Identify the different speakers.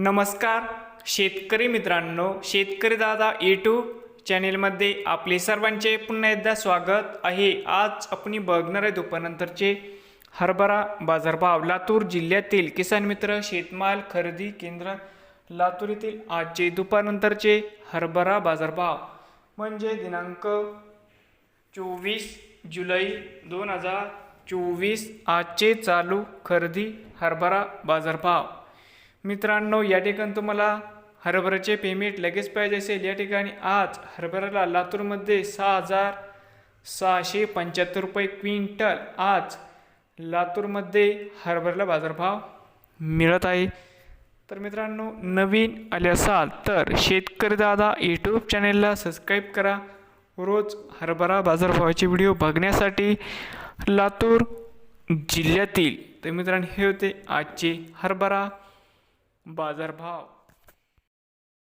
Speaker 1: नमस्कार शेतकरी मित्रांनो शेतकरी दादा यूट्यूब चॅनेलमध्ये आपले सर्वांचे पुन्हा एकदा स्वागत आहे. आज आपण बघणार आहे दुपारनंतरचे हरभरा बाजारभाव. लातूर जिल्ह्यातील किसान मित्र शेतमाल खरेदी केंद्र लातूर येथील आजचे दुपारनंतरचे हरभरा बाजारभाव. म्हणजे दिनांक चोवीस जुलै दोन हजार चोवीस आजचे चालू खरेदी हरभरा बाजारभाव. मित्रांनो या ठिकाणी तुम्हाला हरभऱ्याचे पेमेंट लगेच पाहिजे असेल. या ठिकाणी आज हरभऱ्याला लातूरमध्ये सहा हजार सहाशे पंच्याहत्तर रुपये क्विंटल आज लातूरमध्ये हरभऱ्याला बाजारभाव मिळत आहे. तर मित्रांनो नवीन आले असाल तर शेतकरी दादा यूट्यूब चॅनेलला सबस्क्राईब करा. रोज हरभरा बाजारभावाचे व्हिडिओ बघण्यासाठी लातूर जिल्ह्यातील तर मित्रांनो हे होते आजचे हरभरा बाजारभाव.